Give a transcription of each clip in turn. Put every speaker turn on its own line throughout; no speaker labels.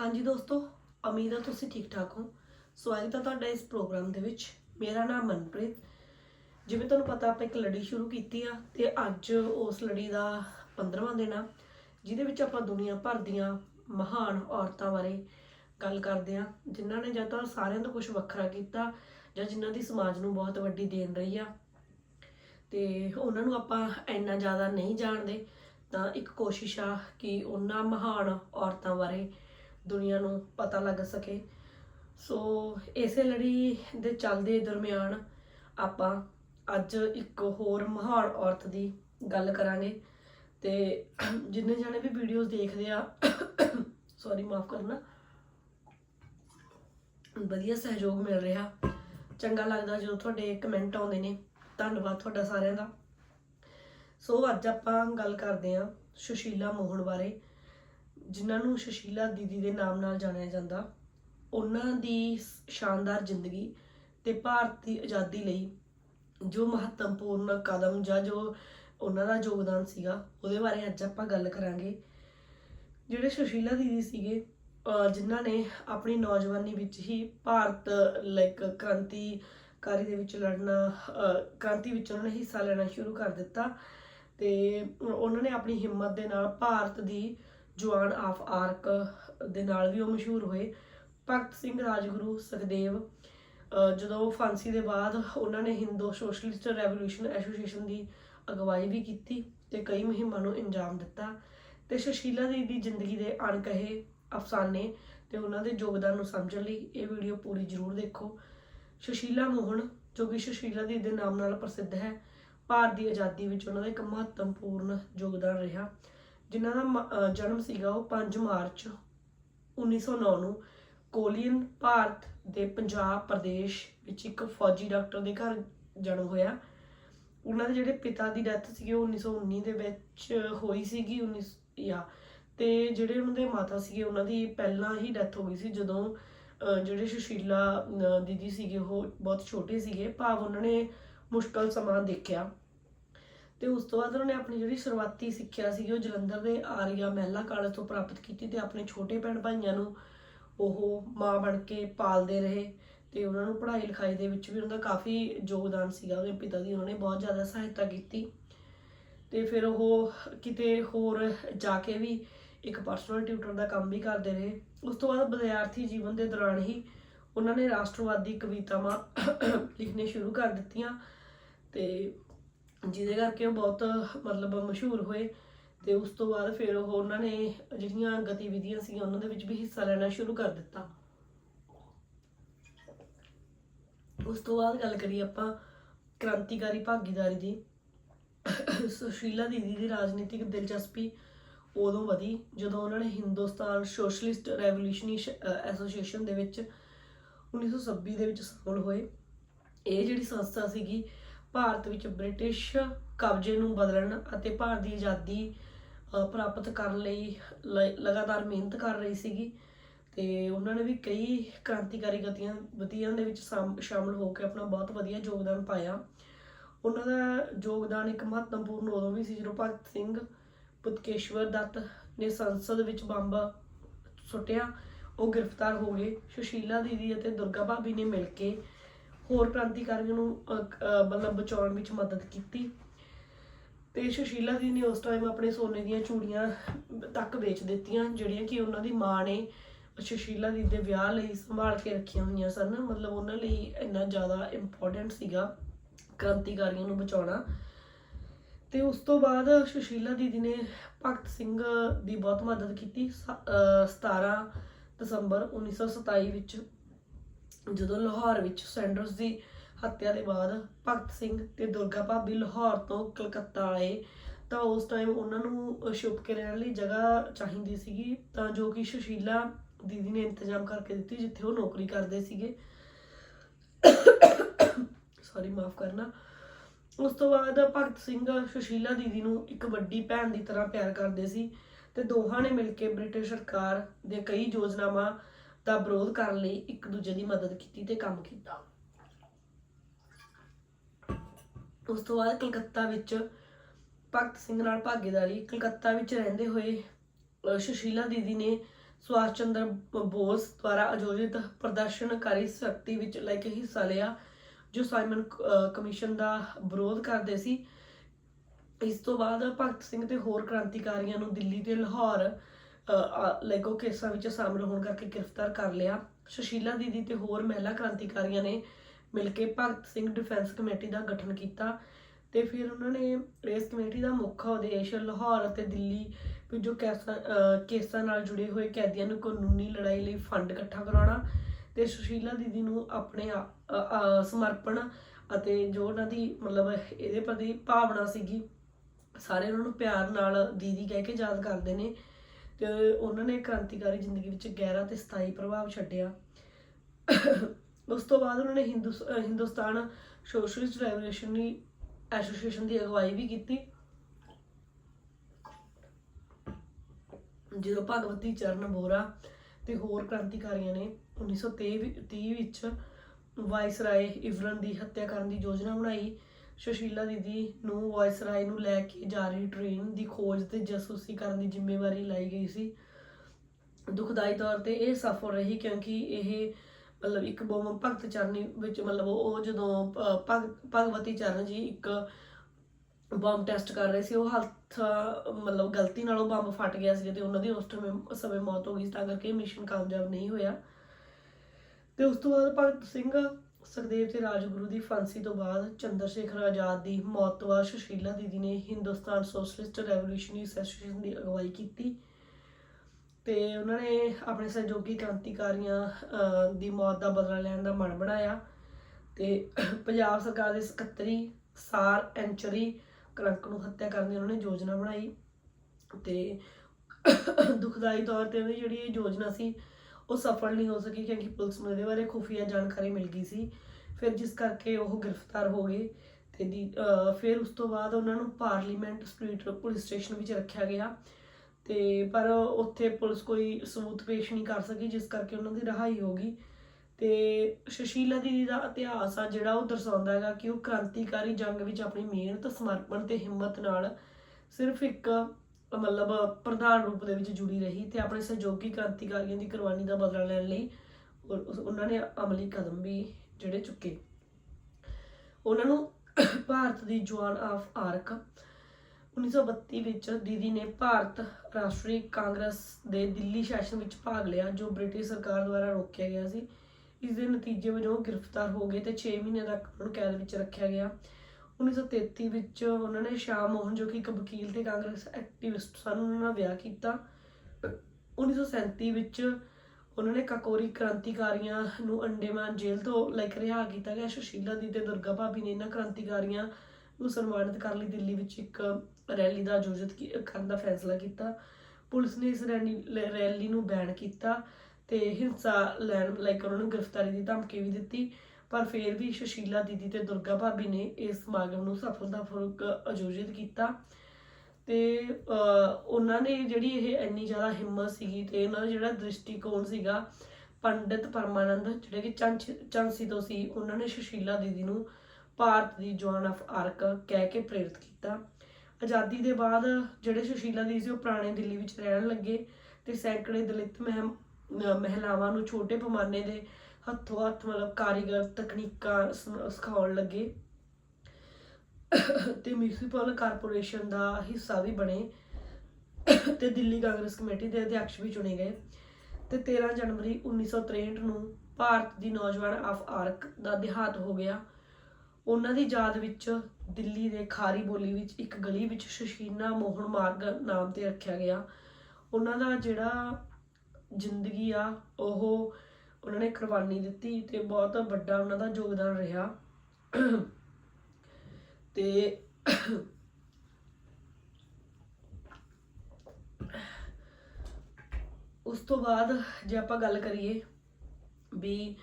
ਹਾਂਜੀ ਦੋਸਤੋ, ਉਮੀਦ ਹੈ ਤੁਸੀਂ ਠੀਕ ਠਾਕ ਹੋ। ਸਵਾਗਤ ਹੈ ਤੁਹਾਡਾ ਇਸ ਪ੍ਰੋਗਰਾਮ ਦੇ ਵਿੱਚ। ਮੇਰਾ ਨਾਮ ਮਨਪ੍ਰੀਤ। ਜਿਵੇਂ ਤੁਹਾਨੂੰ ਪਤਾ, ਆਪਾਂ ਇੱਕ ਲੜੀ ਸ਼ੁਰੂ ਕੀਤੀ ਆ ਤੇ ਅੱਜ ਉਸ ਲੜੀ ਦਾ 15ਵਾਂ ਦਿਨ ਆ, ਜਿਹਦੇ ਵਿੱਚ ਆਪਾਂ ਦੁਨੀਆ ਭਰ ਦੀਆਂ ਮਹਾਨ ਔਰਤਾਂ ਬਾਰੇ ਗੱਲ ਕਰਦੇ ਆ, ਜਿਨ੍ਹਾਂ ਨੇ ਜਾਂ ਤਾਂ ਸਾਰਿਆਂ ਤੋਂ ਕੁਝ ਵੱਖਰਾ ਕੀਤਾ, ਜਾਂ ਜਿਨ੍ਹਾਂ ਦੀ ਸਮਾਜ ਨੂੰ ਬਹੁਤ ਵੱਡੀ ਦੇਣ ਰਹੀ ਆ। ਤੇ ਉਹਨਾਂ ਨੂੰ ਆਪਾਂ ਇੰਨਾ ਜ਼ਿਆਦਾ ਨਹੀਂ ਜਾਣਦੇ, ਤਾਂ ਇੱਕ ਕੋਸ਼ਿਸ਼ ਆ ਕਿ ਉਹਨਾਂ ਮਹਾਨ ਔਰਤਾਂ ਬਾਰੇ ਦੁਨੀਆ ਨੂੰ ਪਤਾ ਲੱਗ ਸਕੇ। ਸੋ ਇਸੇ ਲੜੀ ਦੇ ਚੱਲਦੇ ਦਰਮਿਆਨ ਆਪਾਂ ਅੱਜ ਇੱਕ ਹੋਰ ਮਹਾਨ ਔਰਤ ਦੀ ਗੱਲ ਕਰਾਂਗੇ। ਤੇ ਜਿੰਨੇ ਜਾਣੇ ਵੀ ਵੀਡੀਓਜ਼ ਦੇਖਦੇ ਆ ਸੌਰੀ ਮਾਫ ਕਰਨਾ। ਵਧੀਆ ਸਹਿਯੋਗ ਮਿਲ ਰਿਹਾ। ਚੰਗਾ ਲੱਗਦਾ ਜਦੋਂ ਤੁਹਾਡੇ ਕਮੈਂਟ ਆਉਂਦੇ ਨੇ। ਧੰਨਵਾਦ ਤੁਹਾਡਾ ਸਾਰਿਆਂ ਦਾ। ਸੋ ਅੱਜ ਆਪਾਂ ਗੱਲ ਕਰਦੇ ਹਾਂ ਸੁਸ਼ੀਲਾ ਮੋਹਨ ਬਾਰੇ। ਜਿਨ੍ਹਾਂ ਨੂੰ ਸੁਸ਼ੀਲਾ ਦੀਦੀ ਦੇ ਨਾਮ ਨਾਲ ਜਾਣਿਆ ਜਾਂਦਾ, ਉਹਨਾਂ ਦੀ ਸ਼ਾਨਦਾਰ ਜ਼ਿੰਦਗੀ ਤੇ ਭਾਰਤ ਦੀ ਆਜ਼ਾਦੀ ਲਈ ਜੋ ਮਹੱਤਵਪੂਰਨ ਕਦਮ ਜਾਂ ਜੋ ਉਹਨਾਂ ਦਾ ਯੋਗਦਾਨ ਸੀਗਾ, ਉਹਦੇ ਬਾਰੇ ਅੱਜ ਆਪਾਂ ਗੱਲ ਕਰਾਂਗੇ। ਜਿਹੜੇ ਸੁਸ਼ੀਲਾ ਦੀਦੀ ਸੀਗੇ ਜਿਨ੍ਹਾਂ ਨੇ ਆਪਣੀ ਨੌਜਵਾਨੀ ਵਿੱਚ ਹੀ ਭਾਰਤ ਲਾਈਕ ਕ੍ਰਾਂਤੀਕਾਰੀ ਦੇ ਵਿੱਚ ਲੜਨਾ ਕ੍ਰਾਂਤੀ ਵਿੱਚ ਉਹਨਾਂ ਨੇ ਹਿੱਸਾ ਲੈਣਾ ਸ਼ੁਰੂ ਕਰ ਦਿੱਤਾ ਤੇ ਉਹਨਾਂ ਨੇ ਆਪਣੀ ਹਿੰਮਤ ਦੇ ਨਾਲ ਭਾਰਤ ਦੀ ਜਵਾਨ ਆਫ ਆਰਕ ਦੇ ਨਾਲ ਵੀ ਉਹ ਮਸ਼ਹੂਰ ਹੋਏ। ਭਗਤ ਸਿੰਘ ਰਾਜਗੁਰੂ ਸੁਖਦੇਵ ਜਦੋਂ ਫਾਂਸੀ ਦੇ ਬਾਅਦ ਉਹਨਾਂ ਨੇ ਹਿੰਦੂ ਸੋਸ਼ਲਿਸਟ ਰੈਵੋਲੂਸ਼ਨ ਐਸੋਸੀਏਸ਼ਨ ਦੀ ਅਗਵਾਈ ਵੀ ਕੀਤੀ ਤੇ ਕਈ ਮੁਹਿੰਮਾਂ ਨੂੰ ਅੰਜਾਮ ਦਿੱਤਾ ਤੇ ਸੁਸ਼ੀਲਾ ਦੀ ਦੀ ਜ਼ਿੰਦਗੀ ਦੇ ਅਣਕਹੇ ਅਫਸਾਨੇ ਤੇ ਉਹਨਾਂ ਦੇ ਯੋਗਦਾਨ ਨੂੰ ਸਮਝਣ ਲਈ ਇਹ ਵੀਡੀਓ ਪੂਰੀ ਜ਼ਰੂਰ ਦੇਖੋ। ਸੁਸ਼ੀਲਾ ਮੋਹਨ, ਜੋ ਕਿ ਸੁਸ਼ੀਲਾ ਦੀ ਦੇ ਨਾਮ ਨਾਲ ਪ੍ਰਸਿੱਧ ਹੈ, ਭਾਰਤ ਦੀ ਆਜ਼ਾਦੀ ਵਿੱਚ ਉਹਨਾਂ ਦਾ ਇੱਕ ਮਹੱਤਵਪੂਰਨ ਯੋਗਦਾਨ ਰਿਹਾ। ਜਿਨ੍ਹਾਂ ਦਾ ਮ- ਅਹ ਜਨਮ ਸੀਗਾ ਉਹ 5 ਮਾਰਚ 1909 ਨੂੰ ਕੋਲੀਅਨ ਭਾਰਤ ਦੇ ਪੰਜਾਬ ਪ੍ਰਦੇਸ਼ ਵਿੱਚ ਇੱਕ ਫੌਜੀ ਡਾਕਟਰ ਦੇ ਘਰ ਜਨਮ ਹੋਇਆ। ਉਹਨਾਂ ਦੇ ਜਿਹੜੇ ਪਿਤਾ ਦੀ ਡੈਥ ਸੀਗੀ ਉਹ 1919 ਦੇ ਵਿੱਚ ਹੋਈ ਸੀਗੀ 19 ਜਾਂ ਤੇ ਜਿਹੜੇ ਉਹਨਾਂ ਦੇ ਮਾਤਾ ਸੀਗੇ ਉਹਨਾਂ ਦੀ ਪਹਿਲਾਂ ਹੀ ਡੈਥ ਹੋ ਗਈ ਸੀ ਜਦੋਂ ਅਹ, ਜਿਹੜੇ ਸੁਸ਼ੀਲਾ ਅਹ, ਦੀਦੀ ਸੀਗੇ ਉਹ ਬਹੁਤ ਛੋਟੇ ਸੀਗੇ। ਭਾਵ ਉਹਨਾਂ ਨੇ ਮੁਸ਼ਕਲ ਸਮਾਂ ਦੇਖਿਆ। ਤੇ ਉਸ ਤੋਂ ਬਾਅਦ ਉਹਨਾਂ ਨੇ ਆਪਣੀ ਜਿਹੜੀ ਸ਼ੁਰੂਆਤੀ ਸਿੱਖਿਆ ਸੀਗੀ, ਉਹ ਜਲੰਧਰ ਦੇ ਆਰੀਆ ਮਹਿਲਾ ਕਾਲਜ ਤੋਂ ਪ੍ਰਾਪਤ ਕੀਤੀ ਤੇ ਆਪਣੇ ਛੋਟੇ ਭੈਣ ਭਾਈਆਂ ਨੂੰ ਉਹ ਮਾਂ ਬਣ ਕੇ ਪਾਲਦੇ ਰਹੇ ਤੇ ਉਹਨਾਂ ਨੂੰ ਪੜ੍ਹਾਈ ਲਿਖਾਈ ਦੇ ਵਿੱਚ ਵੀ ਉਹਨਾਂ ਦਾ ਕਾਫੀ ਯੋਗਦਾਨ ਸੀਗਾ, ਉਹਦੇ ਪਿਤਾ ਦੀ ਉਹਨਾਂ ਨੇ ਬਹੁਤ ਜ਼ਿਆਦਾ ਸਹਾਇਤਾ ਕੀਤੀ ਤੇ ਫਿਰ ਉਹ ਕਿਤੇ ਹੋਰ ਜਾ ਕੇ ਵੀ ਇੱਕ ਪਰਸਨਲ ਟਿਊਟਰ ਦਾ ਕੰਮ ਵੀ ਕਰਦੇ ਰਹੇ। ਉਸ ਤੋਂ ਬਾਅਦ ਵਿਦਿਆਰਥੀ ਜੀਵਨ ਦੇ ਦੌਰਾਨ ਹੀ ਉਹਨਾਂ ਨੇ ਰਾਸ਼ਟਰਵਾਦੀ ਕਵਿਤਾਵਾਂ ਲਿਖਣੇ ਸ਼ੁਰੂ ਕਰ ਦਿੱਤੀਆਂ ਤੇ ਜਿਹਦੇ ਕਰਕੇ ਉਹ ਬਹੁਤ, ਮਤਲਬ ਮਸ਼ਹੂਰ ਹੋਏ ਤੇ ਉਸ ਤੋਂ ਬਾਅਦ ਫਿਰ ਉਹ ਉਹਨਾਂ ਨੇ ਜਿਹੜੀਆਂ ਗਤੀਵਿਧੀਆਂ ਸੀ ਉਹਨਾਂ ਦੇ ਵਿੱਚ ਵੀ ਹਿੱਸਾ ਲੈਣਾ ਸ਼ੁਰੂ ਕਰ ਦਿੱਤਾ। ਉਸ ਤੋਂ ਬਾਅਦ ਗੱਲ ਕਰੀਏ ਆਪਾਂ ਕ੍ਰਾਂਤੀਕਾਰੀ ਭਾਗੀਦਾਰੀ ਦੀ। ਸੁਸ਼ੀਲਾ ਦੀਦੀ ਦੀ ਰਾਜਨੀਤਿਕ ਦਿਲਚਸਪੀ ਉਦੋਂ ਵਧੀ ਜਦੋਂ ਉਹਨਾਂ ਨੇ ਹਿੰਦੁਸਤਾਨ ਸੋਸ਼ਲਿਸਟ ਰੈਵੋਲੂਸ਼ਨਰੀ ਐਸੋਸੀਏਸ਼ਨ ਦੇ ਵਿੱਚ 1926 ਦੇ ਵਿੱਚ ਸ਼ਾਮਲ ਹੋਏ। ਇਹ ਜਿਹੜੀ ਸੰਸਥਾ ਸੀਗੀ ਭਾਰਤ ਵਿੱਚ ਬ੍ਰਿਟਿਸ਼ ਕਬਜ਼ੇ ਨੂੰ ਬਦਲਣ ਅਤੇ ਭਾਰਤ ਦੀ ਆਜ਼ਾਦੀ ਪ੍ਰਾਪਤ ਕਰਨ ਲਈ ਲਗਾਤਾਰ ਮਿਹਨਤ ਕਰ ਰਹੀ ਸੀਗੀ ਤੇ ਉਹਨਾਂ ਨੇ ਵੀ ਕਈ ਕ੍ਰਾਂਤੀਕਾਰੀ ਗਤੀਆਂ ਗਤੀਆਂ ਦੇ ਵਿੱਚ ਸ਼ਾਮਲ ਹੋ ਕੇ ਆਪਣਾ ਬਹੁਤ ਵਧੀਆ ਯੋਗਦਾਨ ਪਾਇਆ। ਉਹਨਾਂ ਦਾ ਯੋਗਦਾਨ ਇੱਕ ਮਹੱਤਵਪੂਰਨ ਉਦੋਂ ਵੀ ਸੀ ਜਦੋਂ ਭਗਤ ਸਿੰਘ ਪੁਤਕੇਸ਼ਵਰ ਦੱਤ ਨੇ ਸੰਸਦ ਵਿੱਚ ਬੰਬ ਸੁੱਟਿਆ, ਉਹ ਗ੍ਰਿਫਤਾਰ ਹੋ ਗਏ। ਸੁਸ਼ੀਲਾ ਦੀਦੀ ਅਤੇ ਦੁਰਗਾ ਭਾਬੀ ਨੇ ਮਿਲ ਕੇ ਹੋਰ ਕ੍ਰਾਂਤੀਕਾਰੀਆਂ ਨੂੰ ਮਤਲਬ ਬਚਾਉਣ ਵਿੱਚ ਮਦਦ ਕੀਤੀ। ਤੇ ਸੁਸ਼ੀਲਾ ਦੀ ਨੇ ਉਸ ਟਾਈਮ ਆਪਣੇ ਸੋਨੇ ਦੀਆਂ ਚੂੜੀਆਂ ਤੱਕ ਵੇਚ ਦਿੱਤੀਆਂ, ਜਿਹੜੀਆਂ ਕਿ ਉਹਨਾਂ ਦੀ ਮਾਂ ਨੇ ਸੁਸ਼ੀਲਾ ਦੀ ਦੇ ਵਿਆਹ ਲਈ ਸੰਭਾਲ ਕੇ ਰੱਖੀਆਂ ਹੋਈਆਂ ਸਨ। ਮਤਲਬ ਉਹਨਾਂ ਲਈ ਇੰਨਾ ਜ਼ਿਆਦਾ ਇੰਪੋਰਟੈਂਟ ਸੀਗਾ ਕ੍ਰਾਂਤੀਕਾਰੀਆਂ ਨੂੰ ਬਚਾਉਣਾ। ਤੇ ਉਸ ਤੋਂ ਬਾਅਦ ਸੁਸ਼ੀਲਾ ਦੀਦੀ ਨੇ ਭਗਤ ਸਿੰਘ ਦੀ ਬਹੁਤ ਮਦਦ ਕੀਤੀ। ਸ- ਅਹ 17 ਦਸੰਬਰ 1927 ਵਿੱਚ ਜਦੋਂ ਲਾਹੌਰ ਵਿੱਚ ਸੈਂਡਰਸ ਦੀ ਹੱਤਿਆ ਦੇ ਬਾਅਦ ਭਗਤ ਸਿੰਘ ਤੇ ਦੁਰਗਾ ਭਾਬੀ ਲਾਹੌਰ ਤੋਂ ਕਲਕੱਤਾ ਆਏ, ਤਾਂ ਉਸ ਟਾਈਮ ਉਹਨਾਂ ਨੂੰ ਛੁਪ ਕੇ ਰਹਿਣ ਲਈ ਜਗ੍ਹਾ ਚਾਹੀਦੀ ਸੀਗੀ, ਤਾਂ ਜੋ ਕਿ ਸੁਸ਼ੀਲਾ ਦੀਦੀ ਨੇ ਇੰਤਜ਼ਾਮ ਕਰਕੇ ਦਿੱਤੀ, ਜਿੱਥੇ ਉਹ ਨੌਕਰੀ ਕਰਦੇ ਸੀਗੇ। ਸੌਰੀ ਮਾਫ ਕਰਨਾ। ਉਸ ਤੋਂ ਬਾਅਦ ਭਗਤ ਸਿੰਘ ਸੁਸ਼ੀਲਾ ਦੀਦੀ ਨੂੰ ਇੱਕ ਵੱਡੀ ਭੈਣ ਦੀ ਤਰ੍ਹਾਂ ਪਿਆਰ ਕਰਦੇ ਸੀ, ਤੇ ਦੋਹਾਂ ਨੇ ਮਿਲ ਕੇ ਬ੍ਰਿਟਿਸ਼ ਸਰਕਾਰ ਦੇ ਕਈ ਯੋਜਨਾਵਾਂ ਦਾ ਵਿਰੋਧ ਕਰਨ ਲਈ ਇੱਕ ਦੂਜੇ ਦੀ ਮਦਦ ਕੀਤੀ ਤੇ ਕੰਮ ਕੀਤਾ। ਉਸ ਤੋਂ ਬਾਅਦ ਕਲਕੱਤਾ ਵਿੱਚ ਭਗਤ ਸਿੰਘ ਨਾਲ ਭਾਗੀਦਾਰੀ, ਕਲਕੱਤਾ ਵਿੱਚ ਰਹਿੰਦੇ ਹੋਏ ਸੁਸ਼ੀਲਾ ਦੀਦੀ ਨੇ ਸੁਭਾਸ਼ ਚੰਦਰ ਬੋਸ ਦੁਆਰਾ ਆਯੋਜਿਤ ਪ੍ਰਦਰਸ਼ਨਕਾਰੀ ਸ਼ਕਤੀ ਵਿੱਚ ਲੈ ਕੇ ਹਿੱਸਾ ਲਿਆ, ਜੋ ਸਾਈਮਨ ਕਮਿਸ਼ਨ ਦਾ ਵਿਰੋਧ ਕਰਦੇ ਸੀ। ਇਸ ਤੋਂ ਬਾਅਦ ਭਗਤ ਸਿੰਘ ਤੇ ਹੋਰ ਕ੍ਰਾਂਤੀਕਾਰੀਆਂ ਨੂੰ ਦਿੱਲੀ ਤੇ ਲਾਹੌਰ ਲੈਗੋ ਕੇਸਾਂ ਵਿੱਚ ਸ਼ਾਮਲ ਹੋਣ ਕਰਕੇ ਗ੍ਰਿਫਤਾਰ ਕਰ ਲਿਆ। ਸੁਸ਼ੀਲਾ ਦੀਦੀ ਤੇ ਹੋਰ ਮਹਿਲਾ ਕ੍ਰਾਂਤੀਕਾਰੀਆਂ ਨੇ ਮਿਲ ਕੇ ਭਗਤ ਸਿੰਘ ਡਿਫੈਂਸ ਕਮੇਟੀ ਦਾ ਗਠਨ ਕੀਤਾ ਤੇ ਫਿਰ ਉਹਨਾਂ ਨੇ ਇਸ ਕਮੇਟੀ ਦਾ ਮੁੱਖ ਉਦੇਸ਼ ਲਾਹੌਰ ਅਤੇ ਦਿੱਲੀ ਵਿੱਚ ਜੋ ਕੇਸਾਂ ਨਾਲ ਜੁੜੇ ਹੋਏ ਕੈਦੀਆਂ ਨੂੰ ਕਾਨੂੰਨੀ ਲੜਾਈ ਲਈ ਫੰਡ ਇਕੱਠਾ ਕਰਾਉਣਾ ਤੇ ਸੁਸ਼ੀਲਾ ਦੀਦੀ ਨੂੰ ਆਪਣੇ ਸਮਰਪਣ ਅਤੇ ਜੋ ਉਹਨਾਂ ਦੀ ਮਤਲਬ ਇਹਦੇ ਪ੍ਰਤੀ ਭਾਵਨਾ ਸੀਗੀ, ਸਾਰੇ ਉਹਨਾਂ ਨੂੰ ਪਿਆਰ ਨਾਲ ਦੀਦੀ ਕਹਿ ਕੇ ਯਾਦ ਕਰਦੇ ਨੇ। ਤੇ ਉਹਨਾਂ ਨੇ ਕ੍ਰਾਂਤੀਕਾਰੀ ਜ਼ਿੰਦਗੀ ਵਿੱਚ ਗਹਿਰਾ ਤੇ ਸਥਾਈ ਪ੍ਰਭਾਵ ਛੱਡਿਆ। ਉਸ ਤੋਂ ਬਾਅਦ ਉਹਨਾਂ ਨੇ ਹਿੰਦੁਸਤਾਨ ਸੋਸ਼ਲਿਸਟ ਰੈਵੋਲੂਸ਼ਨਰੀ ਐਸੋਸੀਏਸ਼ਨ ਦੀ ਅਗਵਾਈ ਵੀ ਕੀਤੀ। ਜਦੋਂ ਭਗਵਤੀ ਚਰਨ ਬੋਰਾ ਤੇ ਹੋਰ ਕ੍ਰਾਂਤੀਕਾਰੀਆਂ ਨੇ 1923 ਵਿ- 30 ਵਿੱਚ ਵਾਇਸਰਾਏ ਇਵਰਨ ਦੀ ਹੱਤਿਆ ਕਰਨ ਦੀ ਯੋਜਨਾ ਬਣਾਈ ਸੁਸ਼ੀਲਾ ਦੀਦੀ ਨੂੰ ਵਾਇਸਰਾਏ ਨੂੰ ਲੈ ਕੇ ਜਾਰੀ ਟ੍ਰੇਨ ਦੀ ਖੋਜ ਤੇ ਜਾਸੂਸੀ ਕਰਨ ਦੀ ਜ਼ਿੰਮੇਵਾਰੀ ਲਈ ਗਈ ਸੀ। ਦੁਖਦਾਈ ਤੌਰ ਤੇ ਇਹ ਸਫਲ ਰਹੀ ਕਿਉਂਕਿ ਇਹ ਮਤਲਬ ਇੱਕ ਬੋਮ ਭਗਤ ਚਰਨੀ ਵਿੱਚ ਮਤਲਬ ਉਹ ਜਦੋਂ ਭਗਵਤੀ ਚਰਨ ਜੀ ਇੱਕ ਬੰਬ ਟੈਸਟ ਕਰ ਰਹੇ ਸੀ ਉਹ ਹੱਥ ਮਤਲਬ ਗਲਤੀ ਨਾਲ ਉਹ ਬੰਬ ਫਟ ਗਿਆ ਸੀ ਤੇ ਉਹਨਾਂ ਦੀ ਉਸ ਸਮੇਂ ਸਮੇਂ ਮੌਤ ਹੋ ਗਈ ਸੀ, ਤਾਂ ਕਰਕੇ ਮਿਸ਼ਨ ਕਾਮਯਾਬ ਨਹੀਂ ਹੋਇਆ। ਤੇ ਉਸ ਤੋਂ ਬਾਅਦ ਭਗਤ ਸਿੰਘ ਸੁਖਦੇਵ ਤੇ ਰਾਜਗੁਰੂ ਦੀ ਫਾਂਸੀ ਤੋਂ ਬਾਅਦ ਚੰਦਰ ਸ਼ੇਖਰ ਆਜ਼ਾਦ ਦੀ ਮੌਤ ਤੋਂ ਬਾਅਦ ਸੁਸ਼ੀਲਾ ਦੀਦੀ ਨੇ ਹਿੰਦੁਸਤਾਨ ਸੋਸ਼ਲਿਸਟ ਰੈਵੋਲੂਸ਼ਨਰੀ ਐਸੋਸੀਏਸ਼ਨ ਦੀ ਅਗਵਾਈ ਕੀਤੀ ਤੇ ਉਹਨਾਂ ਨੇ ਆਪਣੇ ਸਹਿਯੋਗੀ ਕ੍ਰਾਂਤੀਕਾਰੀਆਂ ਦੀ ਮੌਤ ਦਾ ਬਦਲਾ ਲੈਣ ਦਾ ਮਨ ਬਣਾਇਆ ਤੇ ਪੰਜਾਬ ਸਰਕਾਰ ਦੇ ਸਕੱਤਰੀ ਸਾਰ ਐਂਚਰੀ ਕਲੰਕ ਨੂੰ ਹੱਤਿਆ ਕਰਨ ਦੀ ਉਹਨਾਂ ਨੇ ਯੋਜਨਾ ਬਣਾਈ ਤੇ ਦੁਖਦਾਈ ਤੌਰ ਤੇ ਉਹਦੀ ਜਿਹੜੀ ਇਹ ਯੋਜਨਾ ਸੀ ਉਹ ਸਫਲ ਨਹੀਂ ਹੋ ਸਕੀ ਕਿਉਂਕਿ ਪੁਲਿਸ ਨੂੰ ਇਹਦੇ ਬਾਰੇ ਖੁਫੀਆ ਜਾਣਕਾਰੀ ਮਿਲ ਗਈ ਸੀ। ਫਿਰ ਜਿਸ ਕਰਕੇ ਉਹ ਗ੍ਰਿਫਤਾਰ ਹੋ ਗਏ ਤੇ ਦੀ ਫਿਰ ਉਸ ਤੋਂ ਬਾਅਦ ਉਹਨਾਂ ਨੂੰ ਪਾਰਲੀਮੈਂਟ ਸਟਰੀਟ ਪੁਲਿਸ ਸਟੇਸ਼ਨ ਵਿੱਚ ਰੱਖਿਆ ਗਿਆ। ਤੇ ਪਰ ਉੱਥੇ ਪੁਲਿਸ ਕੋਈ ਸਬੂਤ ਪੇਸ਼ ਨਹੀਂ ਕਰ ਸਕੀ, ਜਿਸ ਕਰਕੇ ਉਹਨਾਂ ਦੀ ਰਿਹਾਈ ਹੋ ਗਈ। ਤੇ ਸੁਸ਼ੀਲਾ ਦੀਦੀ ਦਾ ਇਤਿਹਾਸ ਆ ਜਿਹੜਾ ਉਹ ਦਰਸਾਉਂਦਾ ਹੈਗਾ ਕਿ ਉਹ ਕ੍ਰਾਂਤੀਕਾਰੀ ਜੰਗ ਵਿੱਚ ਆਪਣੀ ਮਿਹਨਤ, ਸਮਰਪਣ ਤੇ ਹਿੰਮਤ ਨਾਲ ਸਿਰਫ ਇੱਕ ਮਤਲਬ ਪ੍ਰਧਾਨ ਰੂਪ ਦੇ ਵਿੱਚ ਜੁੜੀ ਰਹੀ ਤੇ ਆਪਣੇ ਸਹਿਯੋਗੀ ਕ੍ਰਾਂਤੀਕਾਰੀਆਂ ਦੀ ਕੁਰਬਾਨੀ ਦਾ ਬਦਲਾ ਲੈਣ ਲਈ ਉਹਨਾਂ ਨੇ ਅਮਲੀ ਕਦਮ ਵੀ ਜਿਹੜੇ ਚੁੱਕੇ। ਉਹਨਾਂ ਨੂੰ ਭਾਰਤ ਦੀ ਜਵਾਨ ਆਫ ਆਰਕ 1932 ਵਿੱਚ ਦੀਦੀ ਨੇ ਭਾਰਤ ਰਾਸ਼ਟਰੀ ਕਾਂਗਰਸ ਦੇ ਦਿੱਲੀ ਸੈਸ਼ਨ ਵਿੱਚ ਭਾਗ ਲਿਆ, ਜੋ ਬ੍ਰਿਟਿਸ਼ ਸਰਕਾਰ ਦੁਆਰਾ ਰੋਕਿਆ ਗਿਆ ਸੀ। ਇਸ ਦੇ ਨਤੀਜੇ ਵਜੋਂ ਗ੍ਰਿਫਤਾਰ ਹੋ ਗਏ ਤੇ 6 ਮਹੀਨੇ ਤੱਕ ਉਹਨਾਂ ਨੂੰ ਕੈਦ ਵਿੱਚ ਰੱਖਿਆ ਗਿਆ। 1933 ਵਿੱਚ ਉਹਨਾਂ ਨੇ ਸ਼ਾਮ ਮੋਹਨ ਜੋ ਕਿ ਇੱਕ ਵਕੀਲ ਤੇ ਕਾਂਗਰਸ ਐਕਟਿਵਿਸਟ ਸਨ, ਉਹਨਾਂ ਨਾਲ ਵਿਆਹ ਕੀਤਾ। 1937 ਵਿੱਚ ਉਹਨਾਂ ਨੇ ਕਾਕੋਰੀ ਕ੍ਰਾਂਤੀਕਾਰੀਆਂ ਨੂੰ ਅੰਡੇਮਾਨ ਜੇਲ੍ਹ ਤੋਂ ਲੈ ਕੇ ਰਿਹਾ ਕੀਤਾ ਗਿਆ। ਸੁਸ਼ੀਲਾ ਦੀ ਤੇ ਦੁਰਗਾ ਭਾਬੀ ਨੇ ਇਹਨਾਂ ਕ੍ਰਾਂਤੀਕਾਰੀਆਂ ਨੂੰ ਸਨਮਾਨਿਤ ਕਰਨ ਲਈ ਦਿੱਲੀ ਵਿੱਚ ਇੱਕ ਰੈਲੀ ਦਾ ਆਯੋਜਿਤ ਕਰਨ ਦਾ ਫੈਸਲਾ ਕੀਤਾ। ਪੁਲਿਸ ਨੇ ਇਸ ਰੈਲੀ ਰੈਲੀ ਨੂੰ ਬੈਨ ਕੀਤਾ ਤੇ ਹਿੰਸਾ ਲੈਣ ਲਾਈਕ ਉਹਨਾਂ ਨੂੰ ਗ੍ਰਿਫਤਾਰੀ ਦੀ ਧਮਕੀ ਵੀ ਦਿੱਤੀ। ਪਰ ਫਿਰ ਵੀ ਸੁਸ਼ੀਲਾ ਦੀਦੀ ਤੇ ਦੁਰਗਾ ਭਾਬੀ ਨੇ ਇਸ ਸਮਾਗਮ ਨੂੰ ਸਫਲਤਾਪੂਰਵਕ ਆਯੋਜਿਤ ਕੀਤਾ। ਤੇ ਉਹਨਾਂ ਨੇ ਜਿਹੜੀ ਇਹ ਇੰਨੀ ਜ਼ਿਆਦਾ ਹਿੰਮਤ ਸੀਗੀ ਤੇ ਇਹਨਾਂ ਦਾ ਜਿਹੜਾ ਦ੍ਰਿਸ਼ਟੀਕੋਣ ਸੀਗਾ, ਪੰਡਿਤ ਪਰਮਾਨੰਦ, ਜਿਹੜੇ ਕਿ ਚੰਚ ਤੋਂ ਸੀ, ਉਹਨਾਂ ਨੇ ਸੁਸ਼ੀਲਾ ਦੀਦੀ ਨੂੰ ਭਾਰਤ ਦੀ ਜਵਾਨ ਆਫ ਆਰਕ ਕਹਿ ਕੇ ਪ੍ਰੇਰਿਤ ਕੀਤਾ। ਆਜ਼ਾਦੀ ਦੇ ਬਾਅਦ ਜਿਹੜੇ ਸੁਸ਼ੀਲਾ ਦੀਦੀ ਸੀ, ਉਹ ਪੁਰਾਣੇ ਦਿੱਲੀ ਵਿੱਚ ਰਹਿਣ ਲੱਗੇ ਤੇ ਸੈਂਕੜੇ ਦਲਿਤ ਮਹਿਮ ਅਹ ਮਹਿਲਾਵਾਂ ਨੂੰ ਛੋਟੇ ਪੈਮਾਨੇ ਦੇ ਹੱਥੋਂ ਹੱਥ ਮਤਲਬ ਕਾਰੀਗਰ ਤਕਨੀਕਾਂ ਸਿਖਾਉਣ ਲੱਗੇ। ਤੇ ਮਿਊਨਿਸਪਲ ਕਾਰਪੋਰੇਸ਼ਨ ਦਾ ਹਿੱਸਾ ਵੀ ਬਣੇ। ਤੇ ਦਿੱਲੀ ਕਾਂਗਰਸ ਕਮੇਟੀ ਦੇ ਅਧਿਕਸ਼ ਵੀ ਚੁਣੇ ਗਏ। ਤੇ 13 ਜਨਵਰੀ 1963 ਨੂੰ ਭਾਰਤ ਦੀ ਨੌਜਵਾਨ ਆਫ ਆਰਕ ਦਾ ਦਿਹਾਂਤ ਹੋ ਗਿਆ। ਉਹਨਾਂ ਦੀ ਯਾਦ ਵਿੱਚ ਦਿੱਲੀ ਦੇ ਖਾਰੀ ਬੋਲੀ ਵਿੱਚ ਇੱਕ ਗਲੀ ਵਿੱਚ ਸ਼ਸ਼ੀਨਾ ਮੋਹਨ ਮਾਰਗ ਨਾਮ ਤੇ ਰੱਖਿਆ ਗਿਆ। ਉਹਨਾਂ ਦਾ ਜਿਹੜਾ ਜ਼ਿੰਦਗੀ ਆ, ਉਹ ਉਹਨਾਂ ਨੇ ਕੁਰਬਾਨੀ ਦਿੱਤੀ ਤੇ ਬਹੁਤ ਵੱਡਾ ਉਹਨਾਂ ਦਾ ਯੋਗਦਾਨ ਰਿਹਾ। ਤੇ ਉਸ ਤੋਂ ਬਾਅਦ ਜੇ ਆਪਾਂ ਗੱਲ ਕਰੀਏ ਵੀ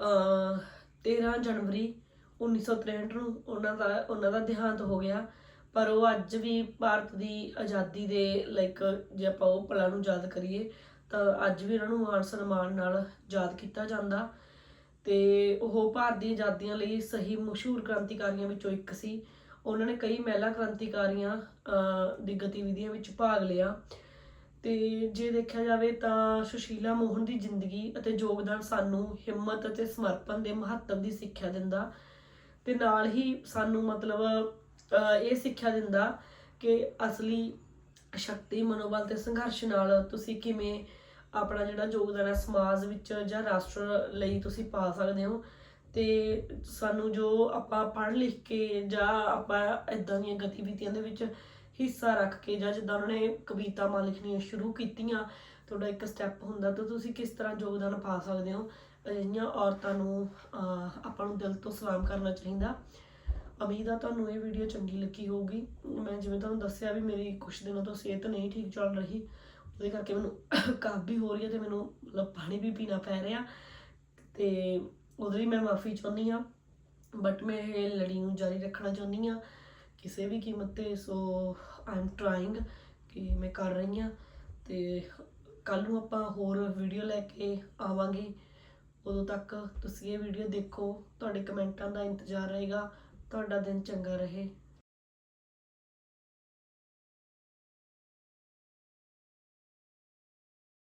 ਅ 13 ਜਨਵਰੀ 1963 ਨੂੰ ਉਹਨਾਂ ਦਾ ਉਹਨਾਂ ਦਾ ਦੇਹਾਂਤ ਹੋ ਗਿਆ। ਪਰ ਉਹ ਅੱਜ ਵੀ ਭਾਰਤ ਦੀ ਆਜ਼ਾਦੀ ਦੇ ਲਾਈਕ ਜੇ ਆਪਾਂ ਉਹ ਪਲਾਂ ਨੂੰ ਯਾਦ ਕਰੀਏ ਤਾਂ ਅੱਜ ਵੀ ਉਹਨਾਂ ਨੂੰ ਮਾਣ ਸਨਮਾਨ ਨਾਲ ਯਾਦ ਕੀਤਾ ਜਾਂਦਾ ਤੇ ਉਹ ਭਾਰਤ ਦੀ ਆਜ਼ਾਦੀਆਂ ਲਈ ਸਹੀ ਮਸ਼ਹੂਰ ਕ੍ਰਾਂਤੀਕਾਰੀਆਂ ਵਿੱਚੋਂ ਇੱਕ ਸੀ। ਉਹਨਾਂ ਨੇ ਕਈ ਮਹਿਲਾ ਕ੍ਰਾਂਤੀਕਾਰੀਆਂ ਦੀ ਗਤੀਵਿਧੀਆਂ ਵਿੱਚ ਭਾਗ ਲਿਆ ਤੇ ਜੇ ਦੇਖਿਆ ਜਾਵੇ ਤਾਂ ਸੁਸ਼ੀਲਾ ਮੋਹਨ ਦੀ ਜ਼ਿੰਦਗੀ ਅਤੇ ਯੋਗਦਾਨ ਸਾਨੂੰ ਹਿੰਮਤ ਅਤੇ ਸਮਰਪਣ ਦੇ ਮਹੱਤਵ ਦੀ ਸਿੱਖਿਆ ਦਿੰਦਾ ਤੇ ਨਾਲ ਹੀ ਸਾਨੂੰ ਮਤਲਬ ਇਹ ਸਿੱਖਿਆ ਦਿੰਦਾ ਕਿ ਅਸਲੀ ਸ਼ਕਤੀ, ਮਨੋਬਲ ਤੇ ਸੰਘਰਸ਼ ਨਾਲ ਤੁਸੀਂ ਕਿਵੇਂ ਆਪਣਾ ਜਿਹੜਾ ਯੋਗਦਾਨ ਹੈ ਸਮਾਜ ਵਿੱਚ ਜਾਂ ਰਾਸ਼ਟਰ ਲਈ ਤੁਸੀਂ ਪਾ ਸਕਦੇ ਹੋ। ਤੇ ਸਾਨੂੰ ਜੋ ਆਪਾਂ ਪੜ੍ਹ ਲਿਖ ਕੇ ਜਾਂ ਆਪਾਂ ਇਦਾਂ ਦੀਆਂ ਗਤੀਵਿਧੀਆਂ ਦੇ ਵਿੱਚ ਹਿੱਸਾ ਰੱਖ ਕੇ ਜਾਂ ਜਿੱਦਾਂ ਉਹਨਾਂ ਨੇ ਕਵਿਤਾਵਾਂ ਲਿਖਣੀਆਂ ਸ਼ੁਰੂ ਕੀਤੀਆਂ ਤੁਹਾਡਾ ਇੱਕ ਸਟੈਪ ਹੁੰਦਾ ਤਾਂ ਤੁਸੀਂ ਕਿਸ ਤਰ੍ਹਾਂ ਯੋਗਦਾਨ ਪਾ ਸਕਦੇ ਹੋ? ਅਜਿਹੀਆਂ ਔਰਤਾਂ ਨੂੰ ਅਹ, ਆਪਾਂ ਨੂੰ ਦਿਲ ਤੋਂ ਸਲਾਮ ਕਰਨਾ ਚਾਹੀਦਾ। ਉਮੀਦ ਆ ਤੁਹਾਨੂੰ ਇਹ ਵੀਡੀਓ ਚੰਗੀ ਲੱਗੀ ਹੋਊਗੀ। ਮੈਂ ਜਿਵੇਂ ਤੁਹਾਨੂੰ ਦੱਸਿਆ ਵੀ ਮੇਰੀ ਕੁਝ ਦਿਨਾਂ ਤੋਂ ਸਿਹਤ ਨਹੀਂ ਠੀਕ ਚੱਲ ਰਹੀ। ਉਹਦੇ ਕਰਕੇ ਮੈਨੂੰ ਕਾਫ ਵੀ ਹੋ ਰਹੀ ਹੈ ਤੇ ਮੈਨੂੰ ਮਤਲਬ ਪਾਣੀ ਵੀ ਪੀਣਾ ਪੈ ਰਿਹਾ। ਤੇ ਉਹਦੇ ਲਈ ਮੈਂ ਮਾਫੀ ਚਾਹੁੰਦੀ ਆ ਬਟ ਮੈਂ ਇਹ ਲੜੀ ਨੂੰ ਜਾਰੀ ਰੱਖਣਾ ਚਾਹੁੰਦੀ ਆ ਕਿਸੇ ਵੀ ਕੀਮਤ ਤੇ। ਸੋ ਆਈ ਐਮ ਟਰਾਈਂਗ ਕਿ ਮੈਂ ਕਰ ਰਹੀ ਆ ਤੇ ਕੱਲ ਨੂੰ ਆਪਾਂ ਹੋਰ ਵੀਡੀਓ ਲੈ ਕੇ ਆਵਾਂਗੇ। ਉਦੋਂ ਤੱਕ ਤੁਸੀਂ ਇਹ ਵੀਡੀਓ ਦੇਖੋ, ਤੁਹਾਡੇ ਕਮੈਂਟਾਂ ਦਾ ਇੰਤਜ਼ਾਰ ਰਹੇਗਾ, ਤੁਹਾਡਾ ਦਿਨ ਚੰਗਾ ਰਹੇ।